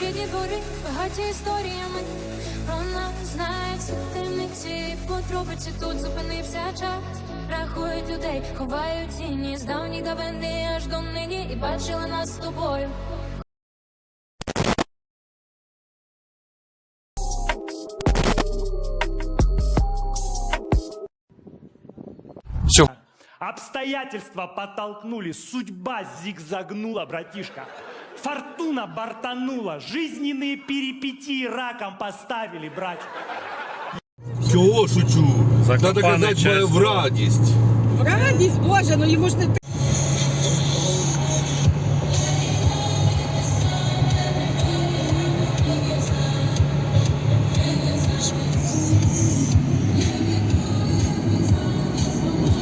рідні двори, багаті історіями. Про нас знають всі темниці, подробиці тут зупинився час. Рахують людей, ховають тіні з давніх давини аж до нині і бачили нас з тобою. Все. Обстоятельства подтолкнули, судьба зигзагнула, братишка. Фортуна бортанула, жизненные перипетии раком поставили, братик. Чого шучу? Надо казати часть в радість. Радість Божа, ну йому ж не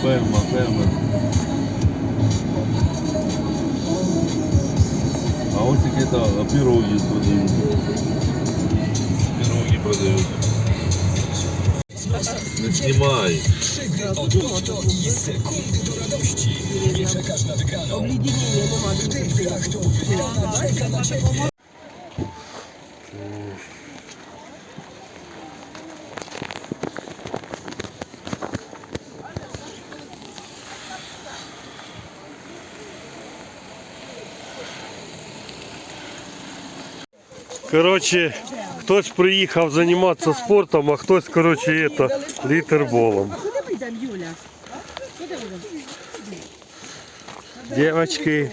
Ферма, фермер. Пироги продают. Пироги продають. Не знімай. Коротше, хтось приїхав займатися спортом, а хтось, коротше, это, літерболом. Куди ми йдемо, Юля? Куди ми йдемо? Девочки,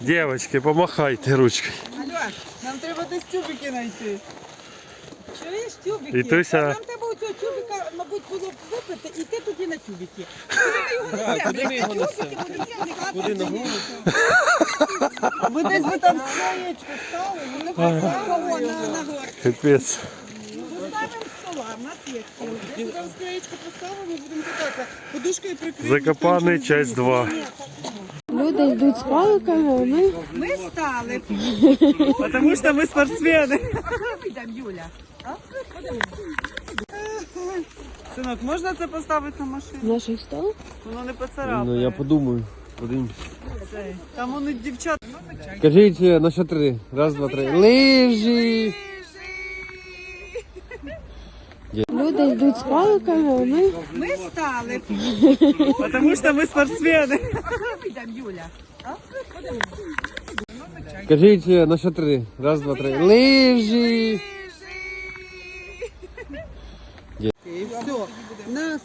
девочки, помахайте ручкою. Алло, нам треба десь тюбики знайти. Чуєш тюбики? І Туся- Нам треба у цього тюбика, мабуть, було б випити, і ти тоді на тюбики. Куди ми його несемо? Куди на вулицю? Ви десь ви там стоєчку стали, ми не на, на горку. Капець. Поставимо стола, в нас є стіл. Десь там склеєчку поставимо, будемо кататися. Подушкою прикрити. Закопаний, часть 2. Люди йдуть з паликами, а ми Ми стали. Потому що ми спортсмени. Йдемо, Юля. Синок, можна це поставити на машину? наших стол. Воно не поцарапає. Ну, я подумаю. Подивимось. Там вони дівчат. Кажіть е, на що три. Раз, два, три. Лижі! Люди йдуть з паликами, а ми Ми стали. Тому що ми спортсмени. Кажіть е, на що три. Раз, два, три. Лижі!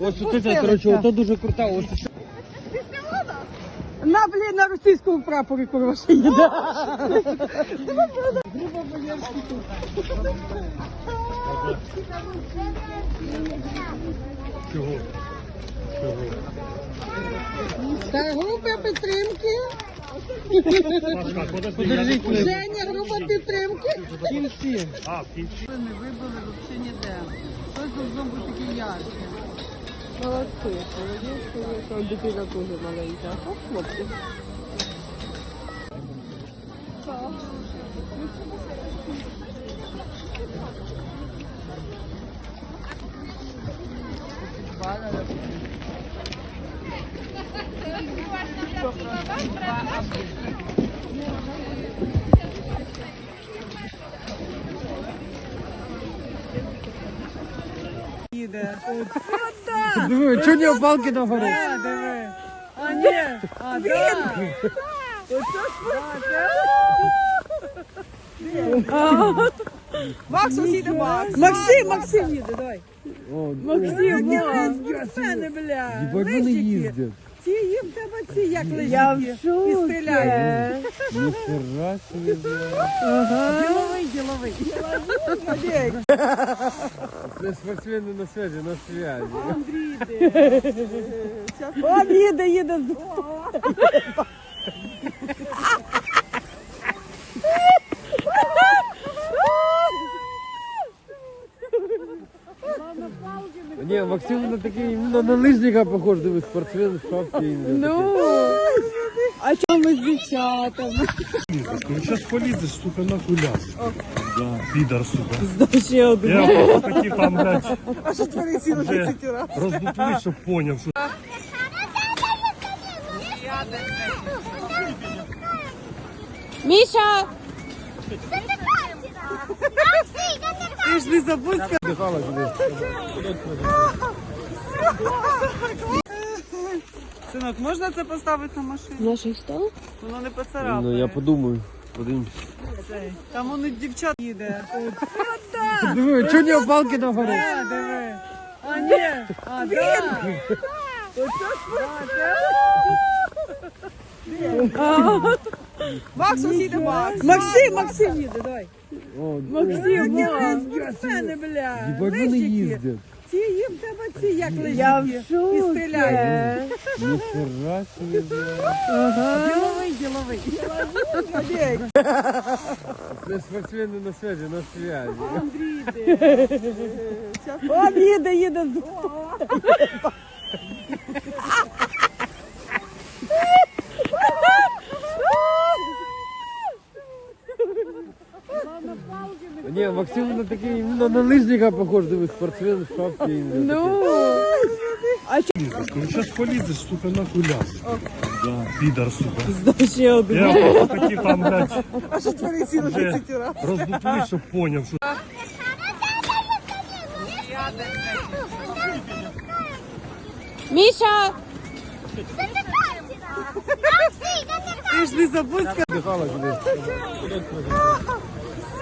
Ось тут це, коротше, ото дуже крута. Ось На, блін, на російському прапорі, ще їде. Та група підтримки. Женя, група підтримки. кінці. А, в кінці. Не вибили взагалі ніде. Щось должно бути таке ярке. молодці. Молодці, дитина дуже маленька. А хлопці. Їде. Диви, чого не балки на горі? Е, а ні, а да. Макс їде Макс. Максим, Максим їде, давай. Максим, ну, не ну, ну, спортсмени, бля. Їбать вони їздять. Ці їм треба ці, як лежить, І стріляють. Ніхера собі. Діловий, діловий. Це спортсмени на связі, на связі. Он їде, їде. Ні, Максим на такий, на, на лижника похож, диви, спортсмен в. Ну, А чому ми з дівчатами? Ну сейчас полезешь, сука, на ляз. Да. Пидор, сука. Один. Я просто хотів там, блядь, А що твориться на вже 30 раз? роздуплив, щоб поняв, що Міша! Ти ж не забудь. Синок, можна це поставити на машину? Наших стол? Воно не поцарапає. Ну я подумаю. Подивимось. Там воно дівчат їде. Диви, чого нього палки на горі? А, диви. А, ні. А, да. Макс, їде Макс. Максим, Максим їде, давай. О, Максим, спортсмени, бля. їбать вони їздять. Ці їм треба ці, як лежики. І стріляють. Ніхера собі, бля. Діловий, діловий. Це спортсмени на связі, на связі. Он їде, їде. Ні, Максим на такий, на, на лижника похож, диви, спортсмен в шапці. Ну, Ну сейчас полезешь, сука, на ляз. Да. Пидор, сука. Ще один. Я просто хотів там, блядь, А що твориться на вже 30 раз? роздуплив, щоб поняв, що Міша! Ти ж не забудь Дихала сюди.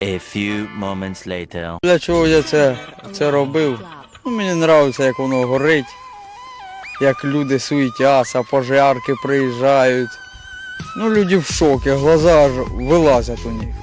A few moments later. Для чого я це, це робив? Ну, мені подобається, як воно горить, як люди суетяться, пожарки приїжджають. Ну, люди в шокі, глаза аж вилазять у них.